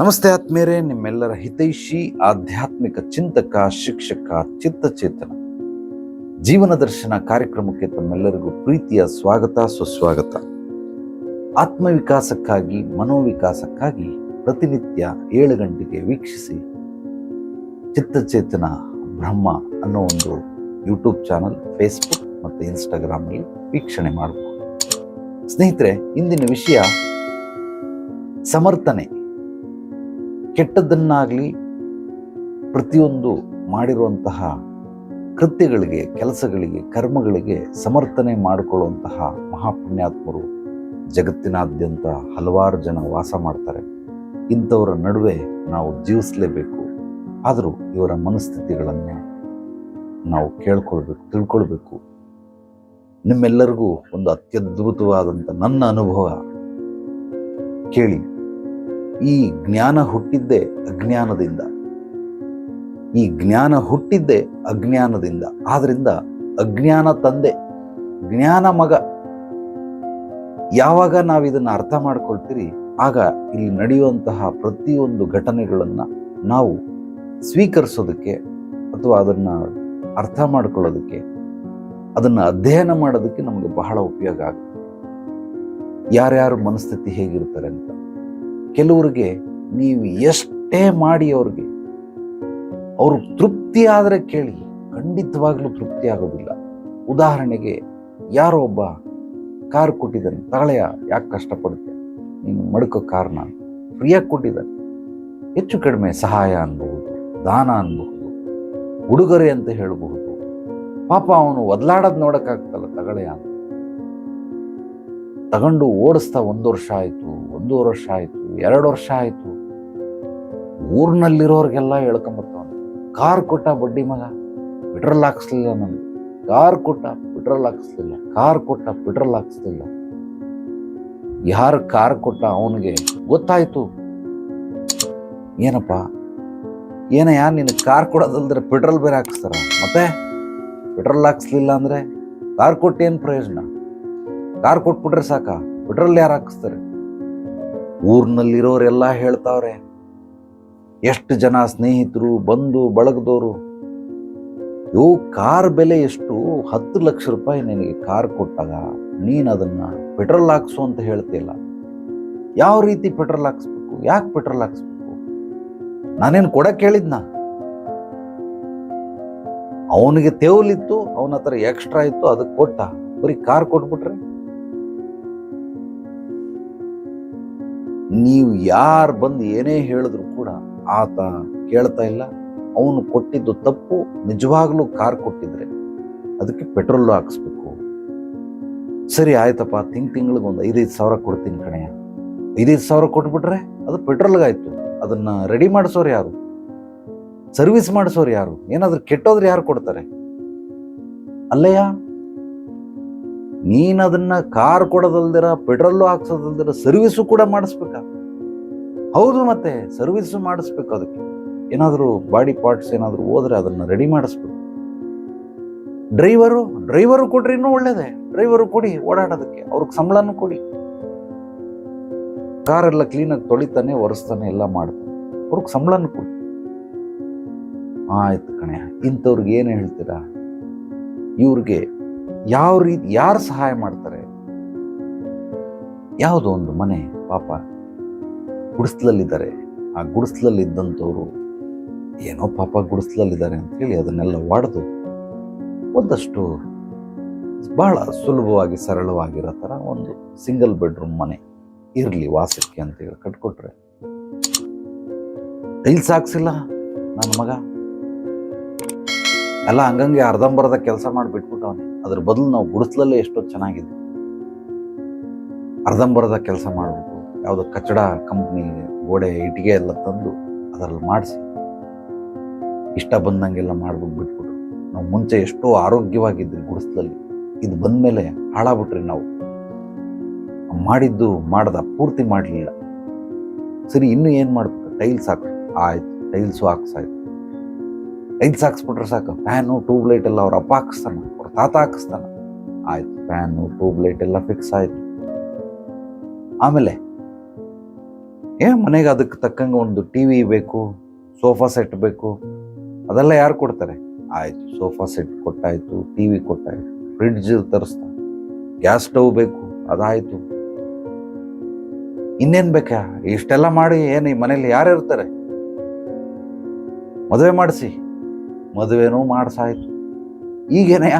ನಮಸ್ತೆ ಆತ್ಮೇರೆ ನಿಮ್ಮೆಲ್ಲರ ಹಿತೈಷಿ, ಆಧ್ಯಾತ್ಮಿಕ ಚಿಂತಕ, ಶಿಕ್ಷಕ, ಚಿತ್ತಚೇತನ. ಜೀವನ ದರ್ಶನ ಕಾರ್ಯಕ್ರಮಕ್ಕೆ ತಮ್ಮೆಲ್ಲರಿಗೂ ಪ್ರೀತಿಯ ಸ್ವಾಗತ, ಸುಸ್ವಾಗತ. ಆತ್ಮವಿಕಾಸಕ್ಕಾಗಿ, ಮನೋವಿಕಾಸಕ್ಕಾಗಿ ಪ್ರತಿನಿತ್ಯ ಏಳು ಗಂಟೆಗೆ ವೀಕ್ಷಿಸಿ ಚಿತ್ತಚೇತನ ಬ್ರಹ್ಮ ಅನ್ನೋ ಒಂದು ಯೂಟ್ಯೂಬ್ ಚಾನಲ್, ಫೇಸ್ಬುಕ್ ಮತ್ತು ಇನ್ಸ್ಟಾಗ್ರಾಮಲ್ಲಿ ವೀಕ್ಷಣೆ ಮಾಡಬಹುದು ಸ್ನೇಹಿತರೆ, ಇಂದಿನ ವಿಷಯ ಸಮರ್ಥನೆ. ಕೆಟ್ಟದ್ದನ್ನಾಗಲಿ ಪ್ರತಿಯೊಂದು ಮಾಡಿರುವಂತಹ ಕೃತ್ಯಗಳಿಗೆ, ಕೆಲಸಗಳಿಗೆ, ಕರ್ಮಗಳಿಗೆ ಸಮರ್ಥನೆ ಮಾಡಿಕೊಳ್ಳುವಂತಹ ಮಹಾಪುಣ್ಯಾತ್ಮರು ಜಗತ್ತಿನಾದ್ಯಂತ ಹಲವಾರು ಜನ ವಾಸ ಮಾಡ್ತಾರೆ. ಇಂಥವರ ನಡುವೆ ನಾವು ಜೀವಿಸಲೇಬೇಕು. ಆದರೂ ಇವರ ಮನಸ್ಥಿತಿಗಳನ್ನು ನಾವು ಕೇಳ್ಕೊಳ್ಬೇಕು, ತಿಳ್ಕೊಳ್ಬೇಕು. ನಿಮ್ಮೆಲ್ಲರಿಗೂ ಒಂದು ಅತ್ಯದ್ಭುತವಾದಂಥ ನನ್ನ ಅನುಭವ ಕೇಳಿ. ಈ ಜ್ಞಾನ ಹುಟ್ಟಿದ್ದೇ ಅಜ್ಞಾನದಿಂದ. ಈ ಜ್ಞಾನ ಹುಟ್ಟಿದ್ದೇ ಅಜ್ಞಾನದಿಂದ. ಆದ್ರಿಂದ ಅಜ್ಞಾನ ತಂದೆ, ಜ್ಞಾನ ಮಗ. ಯಾವಾಗ ನಾವು ಇದನ್ನು ಅರ್ಥ ಮಾಡ್ಕೊಳ್ತೀರಿ, ಆಗ ಇಲ್ಲಿ ನಡೆಯುವಂತಹ ಪ್ರತಿಯೊಂದು ಘಟನೆಗಳನ್ನು ನಾವು ಸ್ವೀಕರಿಸೋದಕ್ಕೆ ಅಥವಾ ಅದನ್ನು ಅರ್ಥ ಮಾಡ್ಕೊಳ್ಳೋದಕ್ಕೆ, ಅದನ್ನು ಅಧ್ಯಯನ ಮಾಡೋದಕ್ಕೆ ನಮಗೆ ಬಹಳ ಉಪಯೋಗ ಆಗುತ್ತೆ. ಯಾರ್ಯಾರು ಮನಸ್ಥಿತಿ ಹೇಗಿರ್ತಾರೆ ಅಂತ. ಕೆಲವರಿಗೆ ನೀವು ಎಷ್ಟೇ ಮಾಡಿ ಅವ್ರಿಗೆ, ಅವರು ತೃಪ್ತಿ ಆದರೆ ಕೇಳಿ, ಖಂಡಿತವಾಗ್ಲೂ ತೃಪ್ತಿ ಆಗೋದಿಲ್ಲ. ಉದಾಹರಣೆಗೆ, ಯಾರೋ ಒಬ್ಬ ಕಾರ್ ಕೊಟ್ಟಿದ್ದಾನೆ, ತಗಳೆಯ ಯಾಕೆ ಕಷ್ಟಪಡುತ್ತೆ? ನೀನು ಮಡಕೋ ಕಾರ್ನ. ಫ್ರೀಯಾಗಿ ಕೊಟ್ಟಿದ್ದಾನೆ. ಹೆಚ್ಚು ಕಡಿಮೆ ಸಹಾಯ ಅನ್ಬಹುದು, ದಾನ ಅನ್ಬಹುದು, ಉಡುಗೊರೆ ಅಂತ ಹೇಳಬಹುದು. ಪಾಪ ಅವನು ಒದಲಾಡೋದು ನೋಡೋಕ್ಕಾಗ್ತಲ್ಲ ತಗಳೆಯ ಅಂತ. ತಗೊಂಡು ಓಡಿಸ್ತಾ ಒಂದು ವರ್ಷ ಆಯಿತು, ಒಂದೂವರೆ ವರ್ಷ ಆಯಿತು. ಎರಡು ವರ್ಷ ಆಯಿತು. ಊರಿನಲ್ಲಿರೋರಿಗೆಲ್ಲ ಹೇಳ್ಕೊಂಬರ್ತಾವನು ಕಾರ್ ಕೊಟ್ಟ ಬಡ್ಡಿ ಮಗ, ಪೆಟ್ರೋಲ್ ಹಾಕಿಸ್ಲಿಲ್ಲ ನನಗೆ ಕಾರ್ ಕೊಟ್ಟ ಪೆಟ್ರೋಲ್ ಹಾಕಿಸ್ಲಿಲ್ಲ, ಕಾರ್ ಕೊಟ್ಟ ಪೆಟ್ರೋಲ್ ಹಾಕಿಸ್ಲಿಲ್ಲ. ಯಾರು ಕಾರ್ ಕೊಟ್ಟ ಅವನಿಗೆ ಗೊತ್ತಾಯ್ತು. ಏನಪ್ಪ? ಏನಯ್ಯ ನಿನ್ನ ಕಾರ್ ಕೊಡೋದಲ್ದ್ರೆ ಪೆಟ್ರೋಲ್ ಬೇರೆ ಹಾಕಿಸ್ತಾರ? ಮತ್ತೆ? ಪೆಟ್ರೋಲ್ ಹಾಕಿಸ್ಲಿಲ್ಲ ಅಂದ್ರೆ ಕಾರ್ ಕೊಟ್ಟೇನು ಪ್ರಯೋಜನ? ಕಾರ್ ಕೊಟ್ಬಿಟ್ರೆ ಸಾಕ? ಪೆಟ್ರೋಲ್ ಯಾರು ಹಾಕಿಸ್ತಾರೆ? ಊರಿನಲ್ಲಿರೋರೆಲ್ಲ ಹೇಳ್ತಾವ್ರೆ, ಎಷ್ಟು ಜನ ಸ್ನೇಹಿತರು, ಬಂಧು ಬಳಗದವರು ಯೋ ಕಾರ್ ಬೆಲೆ ಎಷ್ಟು? ಹತ್ತು ಲಕ್ಷ ರೂಪಾಯಿ ನಿನಗೆ ಕಾರ್ ಕೊಟ್ಟಾಗ ನೀನು ಅದನ್ನು ಪೆಟ್ರೋಲ್ ಹಾಕ್ಸು ಅಂತ ಹೇಳ್ತಿಲ್ಲ ಯಾವ ರೀತಿ ಪೆಟ್ರೋಲ್ ಹಾಕ್ಸ್ಬೇಕು? ಯಾಕೆ ಪೆಟ್ರೋಲ್ ಹಾಕ್ಸ್ಬೇಕು? ನಾನೇನು ಕೊಡಕ್ಕೆ ಹೇಳಿದ್ನ ಅವನಿಗೆ ತೇವಲಿತ್ತು ಅವನ ಹತ್ರ ಎಕ್ಸ್ಟ್ರಾ ಇತ್ತು ಅದಕ್ಕೆ ಕೊಟ್ಟ. ಬರೀ ಕಾರ್ ಕೊಟ್ಬಿಟ್ರೆ? ನೀವು ಯಾರು ಬಂದು ಏನೇ ಹೇಳಿದ್ರು ಕೂಡ ಆತ ಕೇಳ್ತಾ ಇಲ್ಲ. ಅವನು ಕೊಟ್ಟಿದ್ದು ತಪ್ಪು, ನಿಜವಾಗ್ಲೂ ಕಾರ್ ಕೊಟ್ಟಿದ್ರೆ ಅದಕ್ಕೆ ಪೆಟ್ರೋಲು ಹಾಕಿಸ್ಬೇಕು. ಸರಿ ಆಯ್ತಪ್ಪ, ತಿಂಗ್ ತಿಂಗಳಿಗೆ ಒಂದು ಐದೈದು ಸಾವಿರ ಕೊಡ್ತೀನಿ ಕಣೆಯ ಐದೈದು ಸಾವಿರ ಕೊಟ್ಬಿಟ್ರೆ ಅದು ಪೆಟ್ರೋಲ್ಗಾಯ್ತು ಅದನ್ನ ರೆಡಿ ಮಾಡಿಸೋರು ಯಾರು? ಸರ್ವಿಸ್ ಮಾಡಿಸೋರು ಯಾರು? ಏನಾದ್ರೂ ಕೆಟ್ಟೋದ್ರೆ ಯಾರು ಕೊಡ್ತಾರೆ? ಅಲ್ಲಯ್ಯ, ನೀನು ಅದನ್ನು ಕಾರ್ ಕೊಡೋದಲ್ದಿರ ಪೆಟ್ರೋಲು ಹಾಕ್ಸೋದಲ್ದಿರ ಸರ್ವಿಸು ಕೂಡ ಮಾಡಿಸ್ಬೇಕ? ಹೌದು ಮತ್ತೆ ಸರ್ವಿಸ್ ಮಾಡಿಸ್ಬೇಕು ಅದಕ್ಕೆ. ಏನಾದರೂ ಬಾಡಿ ಪಾರ್ಟ್ಸ್ ಏನಾದರೂ ಹೋದ್ರೆ ಅದನ್ನು ರೆಡಿ ಮಾಡಿಸ್ಬೇಕು. ಡ್ರೈವರು ಡ್ರೈವರು ಕೊಡ್ರಿ ಇನ್ನೂ ಒಳ್ಳೇದೇ. ಡ್ರೈವರು ಕೊಡಿ, ಓಡಾಡೋದಕ್ಕೆ. ಅವ್ರಿಗೆ ಸಂಬಳನೂ ಕೊಡಿ. ಕಾರೆಲ್ಲ ಕ್ಲೀನಾಗಿ ತೊಳಿತಾನೆ, ಒರೆಸ್ತಾನೆ, ಎಲ್ಲ ಮಾಡ್ತಾನೆ. ಅವ್ರಿಗೆ ಸಂಬಳನೂ ಕೊಡಿ. ಆಯ್ತು ಕಣೆ, ಇಂಥವ್ರಿಗೆ ಏನು ಹೇಳ್ತೀರಾ? ಇವ್ರಿಗೆ ಯಾವ ರೀತಿ, ಯಾರು ಸಹಾಯ ಮಾಡ್ತಾರೆ? ಯಾವುದೋ ಒಂದು ಮನೆ, ಪಾಪ. ಗುಡಿಸ್ಲಲ್ಲಿದ್ದಾರೆ. ಆ ಗುಡಿಸ್ಲಲ್ಲಿ ಇದ್ದಂಥವ್ರು ಏನೋ ಪಾಪ ಗುಡಿಸ್ಲಲ್ಲಿದ್ದಾರೆ ಅಂತ ಹೇಳಿ ಅದನ್ನೆಲ್ಲ ಒಡೆದು ಒಂದಷ್ಟು ಬಹಳ ಸುಲಭವಾಗಿ ಸರಳವಾಗಿರೋ ಥರ ಒಂದು ಸಿಂಗಲ್ ಬೆಡ್ರೂಮ್ ಮನೆ ಇರಲಿ ವಾಸಕ್ಕೆ ಅಂತ ಹೇಳಿ ಕಟ್ಕೊಟ್ರೆ. ಟೈಲ್ಸ್ ಹಾಕ್ಸಿಲ್ಲ ನನ್ನ ಮಗ. ಎಲ್ಲ ಹಂಗಂಗೆ ಅರ್ಧಂಬರ್ಧ ಕೆಲಸ ಮಾಡಿ ಬಿಟ್ಬಿಟ್ಟವನೆ. ಅದ್ರ ಬದಲು ನಾವು ಗುಡಿಸ್ಲಲ್ಲೇ ಎಷ್ಟೋ ಚೆನ್ನಾಗಿದೆ. ಅರ್ಧಂಬರ್ಧ ಕೆಲಸ ಮಾಡಿಬಿಟ್ಟು ಯಾವುದೋ ಕಚ್ಚಡ ಕಂಪ್ನಿ ಗೋಡೆ ಇಟ್ಟಿಗೆ ಎಲ್ಲ ತಂದು ಅದರಲ್ಲಿ ಮಾಡಿಸಿ. ಇಷ್ಟ ಬಂದಂಗೆಲ್ಲ ಮಾಡ್ಬಿಟ್ಟು ಬಿಟ್ಬಿಟ್ರು. ನಾವು ಮುಂಚೆ ಎಷ್ಟೋ ಆರೋಗ್ಯವಾಗಿದ್ರಿ ಗುಡಿಸ್ಲಲ್ಲಿ. ಇದು ಬಂದಮೇಲೆ ಹಾಳಾಗ್ಬಿಟ್ರಿ ನಾವು. ಮಾಡಿದ್ದು ಮಾಡ್ದ ಪೂರ್ತಿ ಮಾಡಲಿಲ್ಲ. ಸರಿ, ಇನ್ನೂ ಏನು ಮಾಡ್ಬೇಕು? ಟೈಲ್ಸ್ ಹಾಕ್ರಿ. ಆಯ್ತು, ಟೈಲ್ಸು ಹಾಕ್ಸಾಯ್ತು. ಟೈಲ್ಸ್ ಹಾಕ್ಸ್ಬಿಟ್ರೆ ಸಾಕು. ಫ್ಯಾನು, ಟ್ಯೂಬ್ಲೈಟ್ ಎಲ್ಲ ಅವ್ರ ಅಪ್ಪ ಹಾಕಿಸ್ತಾನೆ. ಅವ್ರ ತಾತ ಹಾಕಿಸ್ತಾನೆ. ಆಯ್ತು, ಫ್ಯಾನು, ಟ್ಯೂಬ್ಲೈಟ್ ಎಲ್ಲ ಫಿಕ್ಸ್ ಆಯ್ತು. ಆಮೇಲೆ ಏ, ಮನೆಗೆ ಅದಕ್ಕೆ ತಕ್ಕಂಗೆ ಒಂದು ಟಿ ವಿ ಬೇಕು, ಸೋಫಾ ಸೆಟ್ ಬೇಕು, ಅದೆಲ್ಲ ಯಾರು ಕೊಡ್ತಾರೆ? ಆಯಿತು, ಸೋಫಾ ಸೆಟ್ ಕೊಟ್ಟಾಯಿತು ಟಿ ವಿ ಕೊಟ್ಟಾಯಿತು, ಫ್ರಿಡ್ಜ್ ತರಿಸ್ತಾ, ಗ್ಯಾಸ್ ಸ್ಟವ್ ಬೇಕು, ಅದಾಯಿತು. ಇನ್ನೇನು ಬೇಕಾ ಇಷ್ಟೆಲ್ಲ ಮಾಡಿ ಏನು ಈ ಮನೇಲಿ ಯಾರು ಇರ್ತಾರೆ? ಮದುವೆ ಮಾಡಿಸಿ. ಮದುವೆನೂ ಮಾಡಿಸಾಯ್ತು. ಈಗೇನೆಯ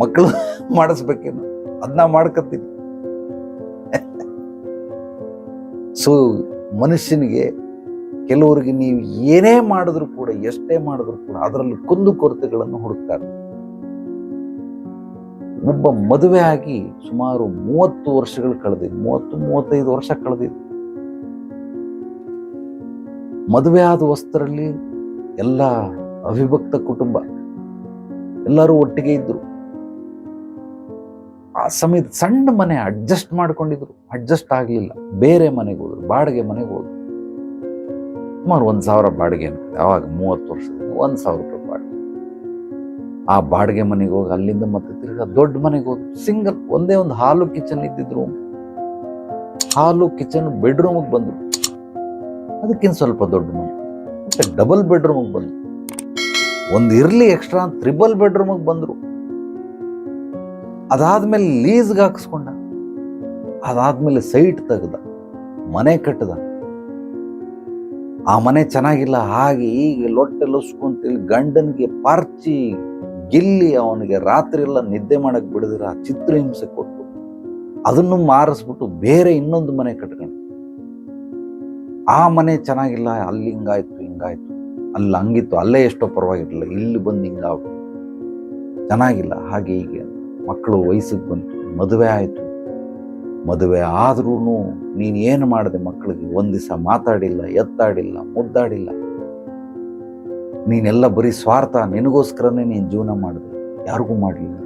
ಮಕ್ಕಳು ಮಾಡಿಸ್ಬೇಕೇನು? ಅದನ್ನ ಮಾಡ್ಕತ್ತೀನಿ. ಸೊ ಮನುಷ್ಯನಿಗೆ ಕೆಲವರಿಗೆ ನೀವು ಏನೇ ಮಾಡಿದ್ರು ಕೂಡ, ಎಷ್ಟೇ ಮಾಡಿದ್ರು ಕೂಡ ಅದರಲ್ಲಿ ಕುಂದು ಕೊರತೆಗಳನ್ನು ಹುಡುಕ್ತಾರೆ. ಒಬ್ಬ ಮದುವೆ ಆಗಿ ಸುಮಾರು ಮೂವತ್ತು ವರ್ಷಗಳು ಕಳೆದಿದೆ. ಮೂವತ್ತು, ಮೂವತ್ತೈದು ವರ್ಷ ಕಳೆದಿದೆ. ಮದುವೆ ಆದ ವಸ್ತರಲ್ಲಿ ಎಲ್ಲ ಅವಿಭಕ್ತ ಕುಟುಂಬ ಎಲ್ಲರೂ ಒಟ್ಟಿಗೆ ಇದ್ರು. ಆ ಸಮಯದ ಸಣ್ಣ ಮನೆ ಅಡ್ಜಸ್ಟ್ ಮಾಡ್ಕೊಂಡಿದ್ರು. ಅಡ್ಜಸ್ಟ್ ಆಗಲಿಲ್ಲ. ಬೇರೆ ಮನೆಗೆ ಹೋದ್ರು. ಬಾಡಿಗೆ ಮನೆಗೆ ಹೋದ್ರು. ಸುಮಾರು ಒಂದು ಸಾವಿರ ಬಾಡಿಗೆ ಅನ್ಕೊಂಡೆ ಅವಾಗ ಮೂವತ್ತು ವರ್ಷದಿಂದ ಒಂದು ಸಾವಿರ ರೂಪಾಯಿ ಬಾಡಿಗೆ. ಆ ಬಾಡಿಗೆ ಮನೆಗೆ ಹೋಗಿ ಅಲ್ಲಿಂದ ಮತ್ತೆ ತಿರ್ಗಾ ದೊಡ್ಡ ಮನೆಗೆ ಹೋದ್ರು. ಸಿಂಗಲ್ ಒಂದೇ ಒಂದು ಹಾಲು ಕಿಚನ್ ಇದ್ದಿದ್ರು. ಹಾಲು ಕಿಚನ್ ಬೆಡ್ರೂಮಿಗೆ ಬಂದ್ರು. ಅದಕ್ಕಿಂತ ಸ್ವಲ್ಪ ದೊಡ್ಡ ಮನೆ. ಮತ್ತೆ ಡಬಲ್ ಬೆಡ್ರೂಮಿಗೆ ಬಂದ್ರು. ಒಂದು ಇರ್ಲಿ ಎಕ್ಸ್ಟ್ರಾ ತ್ರಿಬಲ್ ಬೆಡ್ರೂಮಿಗೆ ಬಂದ್ರು. ಅದಾದ್ಮೇಲೆ ಲೀಸ್ಗೆ ಹಾಕಿಸ್ಕೊಂಡ. ಅದಾದ್ಮೇಲೆ ಸೈಟ್ ತೆಗ್ದ. ಮನೆ ಕಟ್ಟದ ಆ ಮನೆ ಚೆನ್ನಾಗಿಲ್ಲ, ಹಾಗೆ ಹೀಗೆ ಲೊಟ್ಟೆ ಲೊಸ್ಕೊಂತೇಳಿ ಗಂಡನಿಗೆ ಪಾರ್ಚಿ ಗಿಲ್ಲಿ ಅವನಿಗೆ ರಾತ್ರಿ ಎಲ್ಲ ನಿದ್ದೆ ಮಾಡಕ್ ಬಿಡದಿರ ಚಿತ್ರಹಿಂಸೆ ಕೊಟ್ಟು. ಅದನ್ನು ಮಾರಿಸ್ಬಿಟ್ಟು ಬೇರೆ ಇನ್ನೊಂದು ಮನೆ ಕಟ್ಕೊಂಡು. ಆ ಮನೆ ಚೆನ್ನಾಗಿಲ್ಲ, ಅಲ್ಲಿ ಹಿಂಗಾಯ್ತು ಹಿಂಗಾಯ್ತು. ಅಲ್ಲಿ ಹಂಗಿತ್ತು, ಅಲ್ಲೇ ಎಷ್ಟೋ ಪರವಾಗಿರಲಿಲ್ಲ, ಇಲ್ಲಿ ಬಂದು ಹಿಂಗಾಗ್ಬಿಟ್ಟು. ಚೆನ್ನಾಗಿಲ್ಲ, ಹಾಗೆ ಹೀಗೆ. ಮಕ್ಕಳು ವಯಸ್ಸಿಗೆ ಬಂತು, ಮದುವೆ ಆಯಿತು. ಮದುವೆ ಆದ್ರೂ ನೀನು ಏನು ಮಾಡಿದೆ ಮಕ್ಕಳಿಗೆ? ಒಂದು ದಿವಸ ಮಾತಾಡಿಲ್ಲ ಎತ್ತಾಡಿಲ್ಲ ಮುದ್ದಾಡಿಲ್ಲ. ನೀನೆಲ್ಲ ಬರೀ ಸ್ವಾರ್ಥ, ನಿನಗೋಸ್ಕರನೇ ನೀನು ಜೀವನ ಮಾಡಿದೆ. ಯಾರಿಗೂ ಮಾಡಲಿಲ್ಲ.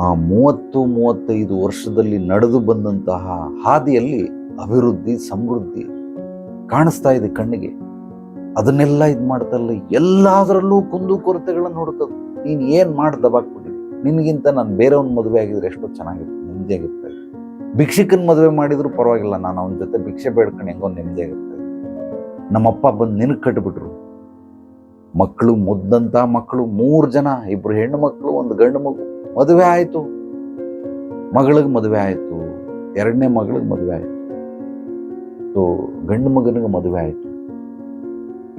ಆ ಮೂವತ್ತು, ಮೂವತ್ತೈದು ವರ್ಷದಲ್ಲಿ ನಡೆದು ಬಂದಂತಹ ಹಾದಿಯಲ್ಲಿ ಅಭಿವೃದ್ಧಿ, ಸಮೃದ್ಧಿ ಕಾಣಿಸ್ತಾ ಇದೆ ಕಣ್ಣಿಗೆ. ಅದನ್ನೆಲ್ಲ ಇದು ಮಾಡ್ತಲ್ಲ ಎಲ್ಲದರಲ್ಲೂ ಕುಂದು ಕೊರತೆಗಳನ್ನು ಹುಡುಕೋದು. ನೀನು ಏನು ಮಾಡಿ ದಬಾಕ್ಬಿಟ್ಟಿದ್ದಿ ನಿನಗಿಂತ ನಾನು ಬೇರೆಯವ್ನ ಮದುವೆ ಆಗಿದ್ರೆ ಎಷ್ಟೋ ಚೆನ್ನಾಗಿರುತ್ತೆ ನೆಮ್ಮದಿಯಾಗಿರ್ತದೆ ಭಿಕ್ಷಕನ ಮದುವೆ ಮಾಡಿದ್ರು ಪರವಾಗಿಲ್ಲ, ನಾನು ಅವನ ಜೊತೆ ಭಿಕ್ಷೆ ಬೇಡ್ಕೊಂಡು ಹೆಂಗೋ ನೆಮ್ಮದಿಯಾಗಿರ್ತದೆ ನಮ್ಮಪ್ಪ ಬಂದು ನಿನಗೆ ಕಟ್ಬಿಟ್ರು. ಮಕ್ಕಳು ಮುದ್ದಂತ ಮಕ್ಕಳು ಮೂರು ಜನ, ಇಬ್ರು ಹೆಣ್ಣು ಮಕ್ಕಳು ಒಂದು ಗಂಡು ಮಗು, ಮದುವೆ ಆಯಿತು. ಮಗಳಿಗೆ ಮದುವೆ ಆಯಿತು, ಎರಡನೇ ಮಗಳಿಗೆ ಮದುವೆ ಆಯಿತು. ಸೊ ಗಂಡು ಮಗನಿಗೆ ಮದುವೆ ಆಯಿತು.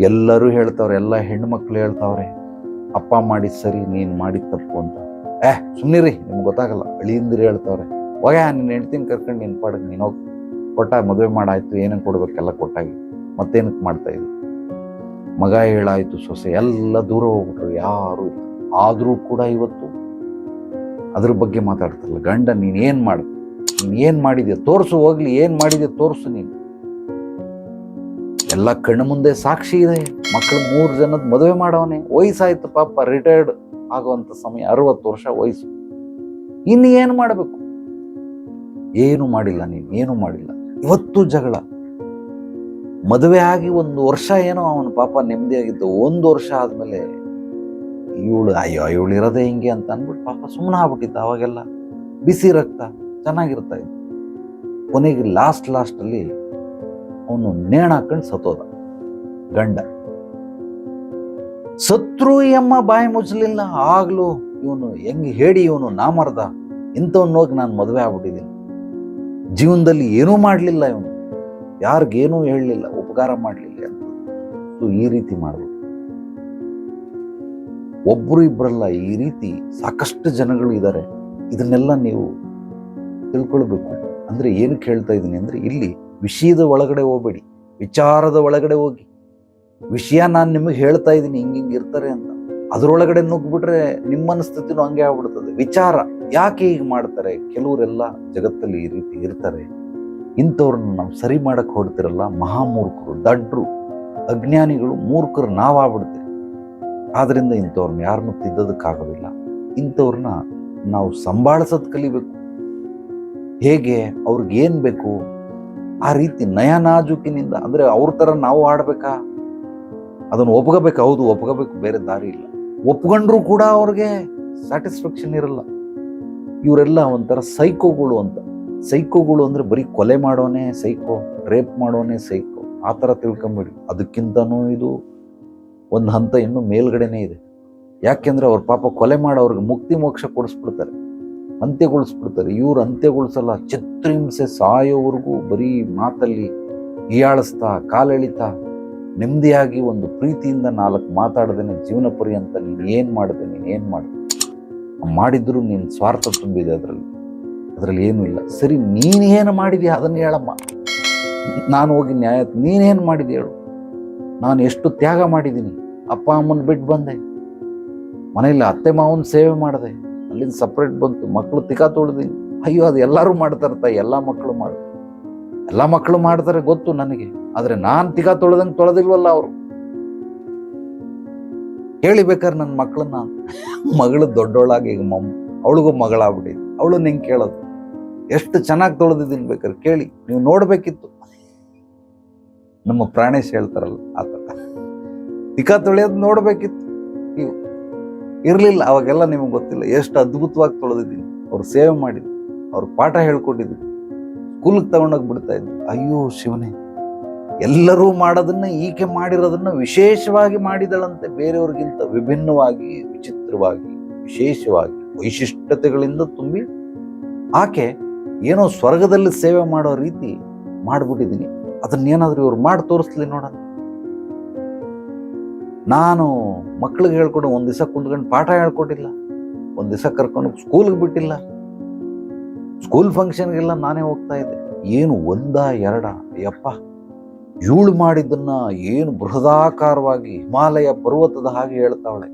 ಎಲ್ಲರೂ ಹೇಳ್ತಾವ್ರೆ, ಎಲ್ಲ ಹೆಣ್ಣು ಮಕ್ಕಳು ಹೇಳ್ತಾವ್ರೆ, ಅಪ್ಪ ಮಾಡಿದ ಸರಿ, ನೀನು ಮಾಡಿದ ತಪ್ಪು ಅಂತ. ಏ ಸುಮ್ಮನಿರಿ ನಿಮ್ಗೆ ಗೊತ್ತಾಗಲ್ಲ ಅಳಿಯಿಂದಿರಿ ಹೇಳ್ತಾವ್ರೆ. ಹೋಗ ನಿನ್ನ ಹೆಂಡ್ತೀನಿ ಕರ್ಕೊಂಡು ನಿನ್ನ ಪಾಡಿಗೆ ನೀನು ಹೋಗಿ. ಕೊಟ್ಟ ಮದುವೆ ಮಾಡಾಯ್ತು, ಏನೇನು ಕೊಡ್ಬೇಕೆಲ್ಲ ಕೊಟ್ಟಾಗಿ. ಮತ್ತೇನಕ್ಕೆ ಮಾಡ್ತಾ ಇದ್ವಿ ಮಗ ಹೇಳಾಯ್ತು ಸೊಸೆ, ಎಲ್ಲ ದೂರ ಹೋಗ್ಬಿಟ್ರು, ಯಾರು ಆದರೂ ಕೂಡ ಇವತ್ತು ಅದ್ರ ಬಗ್ಗೆ ಮಾತಾಡ್ತಾರಲ್ಲ, ಗಂಡ ನೀನು ಏನು ಮಾಡು, ನೀನು ಏನು ಮಾಡಿದೆ ತೋರಿಸು, ಹೋಗ್ಲಿ, ಏನು ಮಾಡಿದೆ ತೋರಿಸು ನೀನು. ಎಲ್ಲ ಕಣ್ಣು ಮುಂದೆ ಸಾಕ್ಷಿ ಇದೆ. ಮಕ್ಕಳು ಮೂರು ಜನದ ಮದುವೆ ಮಾಡವನೆ. ವಯಸ್ಸಾಯ್ತು ಪಾಪ ರಿಟೈರ್ಡ್ ಆಗುವಂತ ಸಮಯ ಅರವತ್ತು ವರ್ಷ ವಯಸ್ಸು. ಇನ್ನು ಏನು ಮಾಡಬೇಕು? ಏನು ಮಾಡಿಲ್ಲ ನೀನು, ಏನು ಮಾಡಿಲ್ಲ. ಇವತ್ತು ಜಗಳ. ಮದುವೆ ಆಗಿ ಒಂದು ವರ್ಷ ಏನೋ ಅವನು ಪಾಪ ನೆಮ್ಮದಿಯಾಗಿದ್ದು ಒಂದು ವರ್ಷ ಆದಮೇಲೆ ಇವಳು, ಅಯ್ಯೋ, ಇವಳು ಇರೋದೇ ಹಿಂಗೆ ಅಂತ ಅಂದ್ಬಿಟ್ಟು ಪಾಪ ಸುಮ್ಮನೆ ಆಗ್ಬಿಟ್ಟಿತ್ತು ಅವಾಗೆಲ್ಲ. ಬಿಸಿ ರಕ್ತ, ಚೆನ್ನಾಗಿರ್ತಾ ಇತ್ತು. ಕೊನೆಗೆ ಲಾಸ್ಟ್ ಲಾಸ್ಟಲ್ಲಿ ಅವನು ನೇಣ ಹಾಕೊಂಡು ಸತ್ತೋದ. ಗಂಡ. ಸತ್ರು ಎಮ್ಮ ಬಾಯಿ ಮುಚ್ಚಲಿಲ್ಲ. ಆಗ್ಲೂ ಇವನು ಹೆಂಗೆ ಹೇಳಿ ಇವನು ನಾಮರ್ದ? ಹೋಗಿ ನಾನು ಮದುವೆ ಆಗ್ಬಿಟ್ಟಿದ್ದೀನಿ ಜೀವನದಲ್ಲಿ ಏನೂ ಮಾಡಲಿಲ್ಲ ಇವನು. ಯಾರಿಗೇನೂ ಹೇಳಲಿಲ್ಲ, ಉಪಕಾರ ಮಾಡಲಿಲ್ಲ ಅಂತ. ಈ ರೀತಿ ಮಾಡಬೇಕು ಒಬ್ಬರು ಇಬ್ಬರಲ್ಲ ಈ ರೀತಿ ಸಾಕಷ್ಟು ಜನಗಳು ಇದ್ದಾರೆ ಇದನ್ನೆಲ್ಲ ನೀವು ತಿಳ್ಕೊಳ್ಬೇಕು. ಅಂದರೆ ಏನು ಹೇಳ್ತಾ ಇದ್ದೀನಿ ಅಂದರೆ, ಇಲ್ಲಿ ವಿಷಯದ ಒಳಗಡೆ ಹೋಗಬೇಡಿ. ವಿಚಾರದ ಒಳಗಡೆ ಹೋಗಿ. ವಿಷಯ ನಾನು ನಿಮಗೆ ಹೇಳ್ತಾ ಇದ್ದೀನಿ ಹಿಂಗೆ ಹಿಂಗೆ ಇರ್ತಾರೆ ಅಂತ. ಅದರೊಳಗಡೆ ನುಗ್ಬಿಟ್ರೆ ನಿಮ್ಮ ಮನಸ್ಥಿತಿನೂ ಹಂಗೆ ಆಗ್ಬಿಡ್ತದೆ. ವಿಚಾರ ಯಾಕೆ ಹೀಗೆ ಮಾಡ್ತಾರೆ? ಕೆಲವರೆಲ್ಲ ಜಗತ್ತಲ್ಲಿ ಈ ರೀತಿ ಇರ್ತಾರೆ. ಇಂಥವ್ರನ್ನ ನಾವು ಸರಿ ಮಾಡಕ್ಕೆ ಹೊಡ್ತಿರಲ್ಲ ಮಹಾಮೂರ್ಖರು, ದಡ್ರು, ಅಜ್ಞಾನಿಗಳು, ಮೂರ್ಖರು ನಾವಾಗ್ಬಿಡ್ತೀವಿ. ಆದ್ದರಿಂದ ಇಂಥವ್ರನ್ನ ಯಾರನ್ನೂ ತಿದ್ದೋದಕ್ಕಾಗೋದಿಲ್ಲ ಇಂಥವ್ರನ್ನ ನಾವು ಸಂಭಾಳಿಸೋದು ಕಲಿಬೇಕು. ಹೇಗೆ? ಅವ್ರಿಗೇನು ಬೇಕು? ಆ ರೀತಿ ನಯ ನಾಜೂಕಿನಿಂದ ಅಂದ್ರೆ ಅವ್ರ ಥರ ನಾವು ಆಡ್ಬೇಕಾ ಅದನ್ನು ಒಪ್ಕೋಬೇಕು, ಹೌದು, ಒಪ್ಕೋಬೇಕು, ಬೇರೆ ದಾರಿ ಇಲ್ಲ. ಒಪ್ಕೊಂಡ್ರು ಕೂಡ ಅವ್ರಿಗೆ ಸ್ಯಾಟಿಸ್ಫ್ಯಾಕ್ಷನ್ ಇರಲ್ಲ. ಇವರೆಲ್ಲ ಒಂಥರ ಸೈಕೋಗಳು ಅಂತ. ಸೈಕೋಗಳು ಅಂದರೆ ಬರೀ ಕೊಲೆ ಮಾಡೋನೇ ಸೈಕೋ, ರೇಪ್ ಮಾಡೋನೇ ಸೈಕೋ. ಆ ಥರ ತಿಳ್ಕೊಂಬಿಡಿ. ಅದಕ್ಕಿಂತನೂ ಇದು ಒಂದು ಹಂತ ಇನ್ನೂ ಮೇಲ್ಗಡೆನೇ ಇದೆ. ಯಾಕೆಂದರೆ ಅವ್ರ ಪಾಪ ಕೊಲೆ ಮಾಡೋರ್ಗೆ ಮುಕ್ತಿ ಮೋಕ್ಷ ಕೊಡಿಸ್ಬಿಡ್ತಾರೆ. ಅಂತ್ಯಗೊಳಿಸ್ಬಿಡ್ತಾರೆ. ಇವ್ರು ಅಂತ್ಯಗೊಳಿಸಲ್ಲ. ಚಿತ್ರಹಿಂಸೆ ಸಾಯೋವರೆಗೂ ಬರೀ ಮಾತಲ್ಲಿ ಹೀಯಾಳಿಸ್ತಾ, ಕಾಲೆಳಿತಾ ನೆಮ್ಮದಿಯಾಗಿ ಒಂದು ಪ್ರೀತಿಯಿಂದ ನಾಲ್ಕು ಮಾತಾಡ್ದೇನೆ ಜೀವನ ಪರ್ಯಂತ ನೀನು ಏನು ಮಾಡಿದೆ, ನೀನು ಏನು ಮಾಡಿದೆ? ಮಾಡಿದ್ರು ನೀನು ಸ್ವಾರ್ಥ ತುಂಬಿದೆ ಅದರಲ್ಲಿ. ಅದರಲ್ಲಿ ಏನೂ ಇಲ್ಲ. ಸರಿ ನೀನೇನು ಮಾಡಿದ್ಯಾ? ಅದನ್ನು ಹೇಳಮ್ಮ. ನಾನು ಹೋಗಿ ನ್ಯಾಯ ನೀನೇನು ಮಾಡಿದೆ ಹೇಳು. ನಾನು ಎಷ್ಟು ತ್ಯಾಗ ಮಾಡಿದ್ದೀನಿ? ಅಪ್ಪ, ಅಮ್ಮನ ಬಿಟ್ಟು ಬಂದೆ. ಮನೆಯಲ್ಲಿ ಅತ್ತೆ, ಮಾವನ ಸೇವೆ ಮಾಡಿದೆ. ಅಲ್ಲಿಂದ ಸಪ್ರೇಟ್ ಬಂತು. ಮಕ್ಕಳು ತಿಕಾ ತೊಳೆದೀನಿ ಅಯ್ಯೋ, ಅದು ಎಲ್ಲರೂ ಮಾಡ್ತಾರತ್ತ ಎಲ್ಲ ಮಕ್ಕಳು ಮಾಡ ಎಲ್ಲ ಮಕ್ಕಳು ಮಾಡ್ತಾರೆ ಗೊತ್ತು ನನಗೆ. ಆದರೆ ನಾನು ತಿಗ ತೊಳೆದಂಗೆ ತೊಳೆದಿಲ್ವಲ್ಲ ಅವರು. ಹೇಳಿಬೇಕಾದ್ರೆ ನನ್ನ ಮಕ್ಕಳನ್ನ. ಮಗಳು ದೊಡ್ಡವಳಾಗಿ ಈಗ ಮಮ್ಮ ಅವಳಿಗೂ ಮಗಳಾಗ್ಬಿಟ್ಟಿದೆ. ಅವಳು ನಿಂಗೆ ಕೇಳೋದು. ಎಷ್ಟು ಚೆನ್ನಾಗಿ ತೊಳೆದಿದ್ದೀನಿ ಬೇಕಾದ್ರೆ ಕೇಳಿ. ನೀವು ನೋಡಬೇಕಿತ್ತು. ನಮ್ಮ ಪ್ರಾಣೇಶ್ ಹೇಳ್ತಾರಲ್ಲ ಆ ಥರ ತಿಕ್ಕ ತೊಳೆಯೋದು ನೋಡಬೇಕಿತ್ತು. ನೀವು ಇರಲಿಲ್ಲ, ಅವಾಗೆಲ್ಲ ನಿಮಗೆ ಗೊತ್ತಿಲ್ಲ. ಎಷ್ಟು ಅದ್ಭುತವಾಗಿ ತೊಳೆದಿದ್ದೀನಿ. ಅವ್ರು ಸೇವೆ ಮಾಡಿದ್ರು. ಅವ್ರು ಪಾಠ ಹೇಳ್ಕೊಟ್ಟಿದ್ರು. ಸ್ಕೂಲ್ಗೆ ತಗೊಂಡೋಗಿ ಬಿಡ್ತಾ ಇದ್ದೆ ಅಯ್ಯೋ ಶಿವನೇ, ಎಲ್ಲರೂ ಮಾಡೋದನ್ನ ಈಕೆ ಮಾಡಿರೋದನ್ನ ವಿಶೇಷವಾಗಿ ಮಾಡಿದಳಂತೆ ಬೇರೆಯವ್ರಿಗಿಂತ ವಿಭಿನ್ನವಾಗಿ, ವಿಚಿತ್ರವಾಗಿ, ವಿಶೇಷವಾಗಿ, ವೈಶಿಷ್ಟ್ಯತೆಗಳಿಂದ ತುಂಬಿ ಆಕೆ ಏನೋ ಸ್ವರ್ಗದಲ್ಲಿ ಸೇವೆ ಮಾಡೋ ರೀತಿ ಮಾಡ್ಬಿಟ್ಟಿದ್ದೀನಿ ಅದನ್ನೇನಾದರೂ ಇವ್ರು ಮಾಡಿ ತೋರಿಸ್ಲಿ ನೋಡೋಣ. ನಾನು ಮಕ್ಳಿಗೆ ಹೇಳ್ಕೊಂಡು ಒಂದು ದಿವಸ ಕುಂತ್ಕೊಂಡು ಪಾಠ ಹೇಳ್ಕೊಟ್ಟಿಲ್ಲ. ಒಂದು ದಿವಸ ಕರ್ಕೊಂಡು ಸ್ಕೂಲ್ಗೆ ಬಿಟ್ಟಿಲ್ಲ. ಸ್ಕೂಲ್ ಫಂಕ್ಷನ್ಗೆಲ್ಲ ನಾನೇ ಹೋಗ್ತಾ ಇದ್ದೆ. ಏನು ಒಂದ ಎರಡ? ಅಯ್ಯಪ್ಪ ಇವಳು ಮಾಡಿದ್ದನ್ನ ಏನು ಬೃಹದಾಕಾರವಾಗಿ ಹಿಮಾಲಯ ಪರ್ವತದ ಹಾಗೆ ಹೇಳ್ತಾವಳೆ.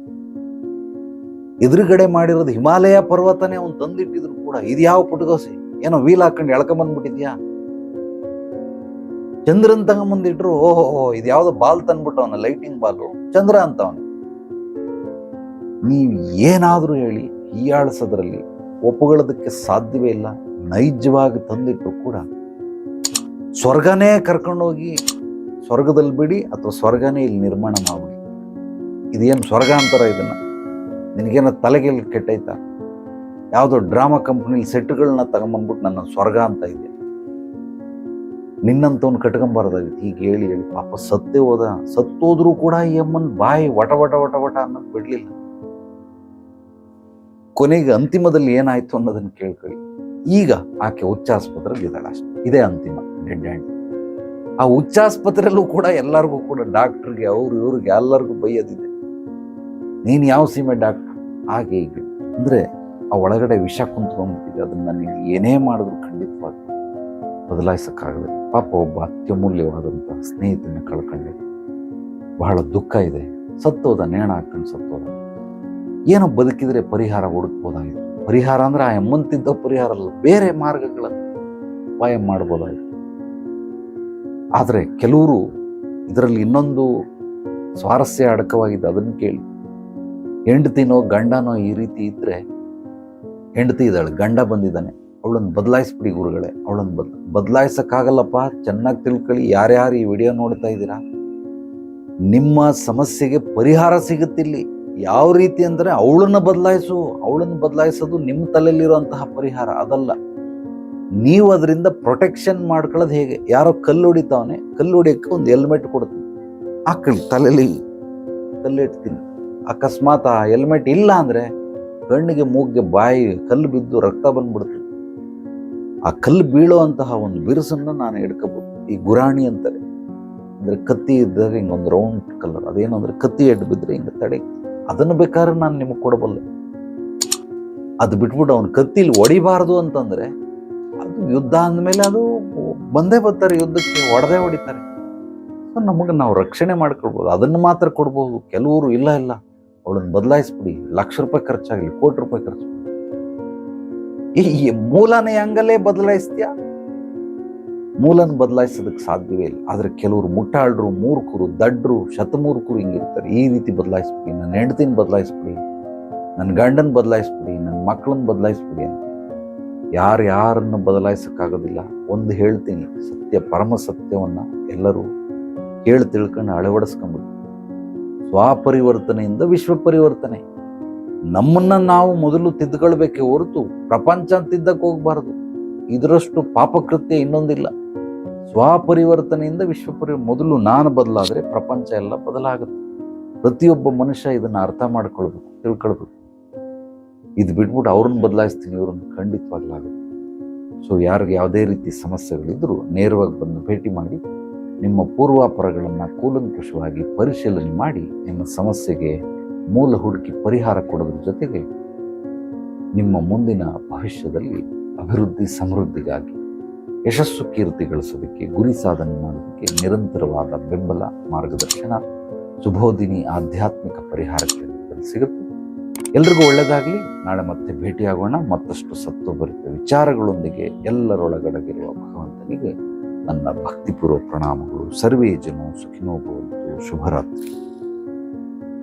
ಎದುರುಗಡೆ ಮಾಡಿರೋದು ಹಿಮಾಲಯ ಪರ್ವತನೇ ಅವ್ನು ತಂದಿಟ್ಟಿದ್ರು ಕೂಡ. ಇದು ಯಾವ ಪುಟಗೋಸಿ? ಏನೋ ವೀಲ್ ಹಾಕೊಂಡು ಎಳ್ಕೊಂಬಂದ್ಬಿಟ್ಟಿದ್ಯಾ ಚಂದ್ರನ್ ತಗೊಂಬಂದಿಟ್ರು, ಓಹೋ ಇದು ಯಾವ್ದೋ ಬಾಲ್ ತಂದ್ಬಿಟ್ಟು ಅವನ, ಲೈಟಿಂಗ್ ಬಾಲು. ಚಂದ್ರ ಅಂತ ಅವನು. ನೀವು ಏನಾದರೂ ಹೇಳಿ, ಹೀಯಾಳಿಸೋದ್ರಲ್ಲಿ ಒಪ್ಪುಗಳದಕ್ಕೆ ಸಾಧ್ಯವೇ ಇಲ್ಲ. ನೈಜವಾಗಿ ತಂದಿಟ್ಟು ಕೂಡ ಸ್ವರ್ಗನೇ ಕರ್ಕೊಂಡೋಗಿ ಸ್ವರ್ಗದಲ್ಲಿ ಬಿಡಿ ಅಥವಾ ಸ್ವರ್ಗನೇ ಇಲ್ಲಿ ನಿರ್ಮಾಣ ಮಾಡಿ ಇದೇನು ಸ್ವರ್ಗ ಅಂತಾರ ಇದನ್ನು? ನಿನಗೇನ ತಲೆಗೆ ಕೆಟ್ಟೈತಾ? ಯಾವುದೋ ಡ್ರಾಮಾ ಕಂಪ್ನಿಲಿ ಸೆಟ್ಗಳನ್ನ ತಗೊಂಬಂದ್ಬಿಟ್ಟು ನನ್ನ ಸ್ವರ್ಗ ಅಂತ ಇದೆ. ನಿನ್ನಂತವ್ನು ಕಟ್ಕೊಂಬಾರ್ದಾಗಿತ್ತು. ಈಗ ಹೇಳಿ ಹೇಳಿ ಪಾಪ ಸತ್ತೇ ಹೋದ. ಸತ್ತೋದ್ರೂ ಕೂಡ ಈ ಅಮ್ಮನ ಬಾಯಿ ವಟ ವಟ ವಟ ವಟ ಅನ್ನೋದು ಬಿಡ್ಲಿಲ್ಲ. ಕೊನೆಗೆ ಅಂತಿಮದಲ್ಲಿ ಏನಾಯ್ತು ಅನ್ನೋದನ್ನು ಕೇಳ್ಕೊಳ್ಳಿ. ಈಗ ಆಕೆ ಹುಚ್ಚಾಸ್ಪತ್ರೆಯಲ್ಲಿ ಇದ್ದಾಳೆ ಅಷ್ಟೆ. ಇದೇ ಅಂತಿಮ. ಡೆಡ್ ಆ ಹುಚ್ಚಾಸ್ಪತ್ರೆಯಲ್ಲೂ ಕೂಡ ಎಲ್ಲರಿಗೂ ಕೂಡ ಡಾಕ್ಟ್ರಿಗೆ, ಅವ್ರು ಇವ್ರಿಗೆ ಎಲ್ಲರಿಗೂ ಬೈಯೋದಿದೆ. ನೀನು ಯಾವ ಸೀಮೆ ಡಾಕ್ಟರ್? ಹಾಗೆ ಈಗ ಅಂದ್ರೆ ಆ ಒಳಗಡೆ ವಿಷ ಕುಂತ್ಕೊಂಡ್ಬಿಟ್ಟಿದೆ. ಅದನ್ನ ನೀವು ಏನೇ ಮಾಡಿದ್ರು ಖಂಡಿತವಾಗಿ ಬದಲಾಯಿಸಕ್ಕಾಗದೆ. ಪಾಪ ಒಬ್ಬ ಅತ್ಯಮೂಲ್ಯವಾದಂಥ ಸ್ನೇಹಿತನ ಕಳ್ಕೊಂಡೆ ಬಹಳ ದುಃಖ ಇದೆ. ಸತ್ತೋದ ನೇಣ ಹಾಕೊಂಡು ಸತ್ತೋದ. ಏನೋ ಬದುಕಿದರೆ ಪರಿಹಾರ ಹುಡುಕ್ಬೋದಾಗಿತ್ತು. ಪರಿಹಾರ ಅಂದ್ರೆ ಆ ಎಮ್ಮಂತಿದ್ದ ಪರಿಹಾರ ಅಲ್ಲ, ಬೇರೆ ಮಾರ್ಗಗಳನ್ನು ಉಪಾಯ ಮಾಡ್ಬೋದಾಗಿತ್ತು. ಆದರೆ ಕೆಲವರು ಇದರಲ್ಲಿ ಇನ್ನೊಂದು ಸ್ವಾರಸ್ಯ ಅಡಕವಾಗಿದೆ ಅದನ್ನು ಕೇಳಿ. ಹೆಂಡತಿನೋ ಗಂಡನೋ ಈ ರೀತಿ ಇದ್ದರೆ ಹೆಂಡತಿ ಇದ್ದಾಳೆ, ಗಂಡ ಬಂದಿದ್ದಾನೆ, ಅವಳನ್ನು ಬದಲಾಯಿಸ್ಬಿಡಿ ಗುರುಗಳೇ, ಅವಳನ್ನು ಬದ್, ಬದಲಾಯಿಸೋಕ್ಕಾಗಲ್ಲಪ್ಪ, ಚೆನ್ನಾಗಿ ತಿಳ್ಕೊಳ್ಳಿ, ಯಾರ್ಯಾರು ಈ ವಿಡಿಯೋ ನೋಡ್ತಾ ಇದ್ದೀರಾ? ನಿಮ್ಮ ಸಮಸ್ಯೆಗೆ ಪರಿಹಾರ ಸಿಗುತ್ತಿಲ್ಲಿ. ಯಾವ ರೀತಿ ಅಂದರೆ ಅವಳನ್ನು ಬದಲಾಯಿಸು, ಅವಳನ್ನು ಬದಲಾಯಿಸೋದು ನಿಮ್ಮ ತಲೆಯಲ್ಲಿರುವಂತಹ ಪರಿಹಾರ ಅದಲ್ಲ. ನೀವು ಅದರಿಂದ ಪ್ರೊಟೆಕ್ಷನ್ ಮಾಡ್ಕೊಳ್ಳೋದು ಹೇಗೆ? ಯಾರೋ ಕಲ್ಲು ಹೊಡಿತಾವನೆ, ಕಲ್ಲು ಹೊಡಿಯೋಕ್ಕೆ ಒಂದು ಹೆಲ್ಮೆಟ್ ಕೊಡ್ತೀನಿ ಹಾಕಳಿ ತಲೆಯಲ್ಲಿ ಕಲ್ಲಿಡ್ತೀನಿ ಅಕಸ್ಮಾತ್ ಆ ಹೆಲ್ಮೆಟ್ ಇಲ್ಲ ಅಂದರೆ ಕಣ್ಣಿಗೆ, ಮೂಗಿಗೆ, ಬಾಯಿ, ಕಲ್ಲು ಬಿದ್ದು ರಕ್ತ ಬಂದ್ಬಿಡ್ತು ಆ ಕಲ್ಲು ಬೀಳುವಂತಹ ಒಂದು ಬಿರುಸನ್ನು ನಾನು ಹಿಡ್ಕೋಬೋದು ಈ ಗುರಾಣಿ ಅಂತಾರೆ. ಅಂದರೆ ಕತ್ತಿ ಇದ್ದಾಗ ಹಿಂಗೊಂದು ರೌಂಡ್ ಕಲರ್ ಅದೇನು ಅಂದರೆ ಕತ್ತಿ ಎಡ್ ಬಿದ್ರೆ ಹಿಂಗೆ ತಡೆ. ಅದನ್ನು ಬೇಕಾದ್ರೆ ನಾನು ನಿಮಗೆ ಕೊಡಬಲ್ಲೆ. ಅದು ಬಿಟ್ಬಿಟ್ಟು ಅವನು ಕತ್ತಿಲಿ ಹೊಡಿಬಾರ್ದು ಅಂತಂದ್ರೆ ಅದು ಯುದ್ಧ ಅಂದಮೇಲೆ ಅದು ಬಂದೇ ಬರ್ತಾರೆ ಯುದ್ಧಕ್ಕೆ, ಹೊಡೆದೇ ಹೊಡಿತಾರೆ. ಸೊ ನಮಗೆ ನಾವು ರಕ್ಷಣೆ ಮಾಡ್ಕೊಳ್ಬೋದು, ಅದನ್ನು ಮಾತ್ರ ಕೊಡ್ಬೋದು. ಕೆಲವರು ಇಲ್ಲ ಇಲ್ಲ. ಅವಳನ್ನು ಬದಲಾಯಿಸ್ಬಿಡಿ. ಲಕ್ಷ ರೂಪಾಯಿ ಖರ್ಚಾಗಲಿ, ಕೋಟಿ ರೂಪಾಯಿ ಖರ್ಚು. ಈ ಮೂಲನೇ ಹಂಗಲ್ಲೇ ಬದಲಾಯಿಸ್ತೀಯಾ? ಮೂಲನ ಬದಲಾಯಿಸೋದಕ್ಕೆ ಸಾಧ್ಯವೇ ಇಲ್ಲ. ಆದರೆ ಕೆಲವರು ಮುಟ್ಟಾಳ್ರು ಮೂರ್ಖರು, ದಡ್ರು, ಶತಮೂರ್ಖರು ಹಿಂಗಿರ್ತಾರೆ. ಈ ರೀತಿ ಬದಲಾಯಿಸ್ಬಿಡಿ. ನನ್ನ ಹೆಂಡತಿನ ಬದಲಾಯಿಸ್ಬಿಡಿ. ನನ್ನ ಗಂಡನ ಬದಲಾಯಿಸ್ಬಿಡಿ. ನನ್ನ ಮಕ್ಕಳನ್ನ ಬದಲಾಯಿಸ್ಬಿಡಿ ಅಂತ. ಯಾರು ಯಾರನ್ನು ಬದಲಾಯಿಸೋಕ್ಕಾಗೋದಿಲ್ಲ. ಒಂದು ಹೇಳ್ತೀನಿ. ಸತ್ಯ, ಪರಮ ಸತ್ಯವನ್ನು ಎಲ್ಲರೂ ಕೇಳಿ ತಿಳ್ಕೊಂಡು ಅಳವಡಿಸ್ಕೊಂಬಿಡಿ. ಸ್ವಪರಿವರ್ತನೆಯಿಂದ ವಿಶ್ವ ಪರಿವರ್ತನೆ ನಮ್ಮನ್ನ ನಾವು ಮೊದಲು ತಿದ್ದುಕೊಳ್ಬೇಕೆ ಹೊರತು ಪ್ರಪಂಚ ತಿದ್ದಕ್ಕೆ ಹೋಗ್ಬಾರ್ದು. ಇದರಷ್ಟು ಪಾಪಕೃತ್ಯ ಇನ್ನೊಂದಿಲ್ಲ. ಸ್ವಪರಿವರ್ತನೆಯಿಂದ ವಿಶ್ವ ಪರಿ ಮೊದಲು ನಾನು ಬದಲಾದರೆ ಪ್ರಪಂಚ ಎಲ್ಲ ಬದಲಾಗುತ್ತೆ. ಪ್ರತಿಯೊಬ್ಬ ಮನುಷ್ಯ ಇದನ್ನು ಅರ್ಥ ಮಾಡ್ಕೊಳ್ಬೇಕು, ತಿಳ್ಕೊಳ್ಬೇಕು. ಇದು ಬಿಟ್ಬಿಟ್ಟು ಅವ್ರನ್ನ ಬದಲಾಯಿಸ್ತೀನಿ, ಇವ್ರನ್ನ ಖಂಡಿತವಾಗ್ಲಾಗುತ್ತೆ ಸೊ ಯಾರಿಗೆ ಯಾವುದೇ ರೀತಿ ಸಮಸ್ಯೆಗಳಿದ್ದರೂ ನೇರವಾಗಿ ಬಂದು ಭೇಟಿ ಮಾಡಿ, ನಿಮ್ಮ ಪೂರ್ವಾಪರಗಳನ್ನು ಕೂಲಂಕುಷವಾಗಿ ಪರಿಶೀಲನೆ ಮಾಡಿ, ನಿಮ್ಮ ಸಮಸ್ಯೆಗೆ ಮೂಲ ಹುಡುಕಿ ಪರಿಹಾರ ಕೊಡೋದ್ರ ಜೊತೆಗೆ ನಿಮ್ಮ ಮುಂದಿನ ಭವಿಷ್ಯದಲ್ಲಿ ಅಭಿವೃದ್ಧಿ, ಸಮೃದ್ಧಿಗಾಗಿ ಯಶಸ್ಸು ಕೀರ್ತಿ ಗಳಿಸೋದಕ್ಕೆ ಗುರಿ ಸಾಧನೆ ಮಾಡೋದಕ್ಕೆ ನಿರಂತರವಾದ ಬೆಂಬಲ ಮಾರ್ಗದರ್ಶನ ಸುಭೋದಿನಿ ಆಧ್ಯಾತ್ಮಿಕ ಪರಿಹಾರಕ್ಕೆ ಸಿಗುತ್ತೆ. ಎಲ್ರಿಗೂ ಒಳ್ಳೆಯದಾಗಲಿ ನಾಳೆ ಮತ್ತೆ ಭೇಟಿಯಾಗೋಣ. ಮತ್ತಷ್ಟು ಸತ್ತು ಸತ್ವಭರಿತ ವಿಚಾರಗಳೊಂದಿಗೆ ಎಲ್ಲರೊಳಗಡಗಿರುವ ಭಗವಂತನಿಗೆ ನನ್ನ ಭಕ್ತಿಪೂರ್ವ ಪ್ರಣಾಮಗಳು. ಸರ್ವೇ ಜನೋ ಸುಖಿನೋ ಭವಂತು. ಶುಭರಾತ್ರಿ.